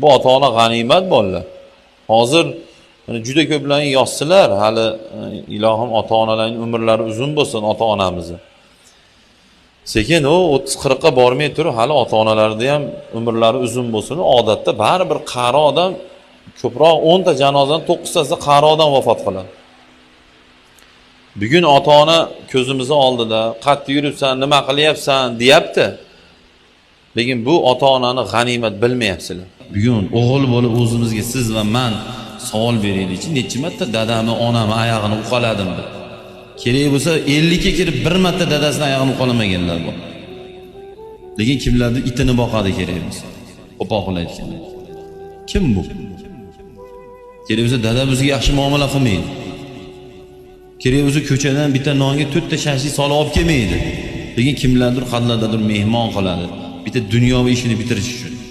bu ota ona g'animat bolalar hozir juda ko'plar yozsalar hali e, ilohim ota onalarning umrlari uzun bo'lsin ota onamizni sekin u o'ttiz qirqqa bormay turib hali ota onalarni ham umrlari uzun bo'lsin. Odatda baribir qari odam ko'proq o'nta janozani to'qqiztasi qari odam vafot qiladi. Bugun ota ona ko'zimizni oldida qayerda yuribsan nima qilyapsan deyapti. Lekin bu ota onani g'animat bilmayapsizlar. Bugun o'g'il bo'lib o'zimizga siz va man savol beraylikchi nechi marta dadamni onamni oyog'ini uqaladim deb kerak bo'lsa ellikka kirib bir marta dadasini oyog'ini uqalamaganlar bor. Lekin kimlardir itini boqadi kerak bo'lsa? Qo'pol aytganda kim bu? Kerak bo'lsa dada bizga yaxshi muomala qilmaydi. Kerak bo'lsa ko'chadan bitta nonga to'rtta shashlik solib olib kelmaydi. Lekin kimlardir qayerlardadir mehmon qiladi. Bir de dünya işini bitiriş için.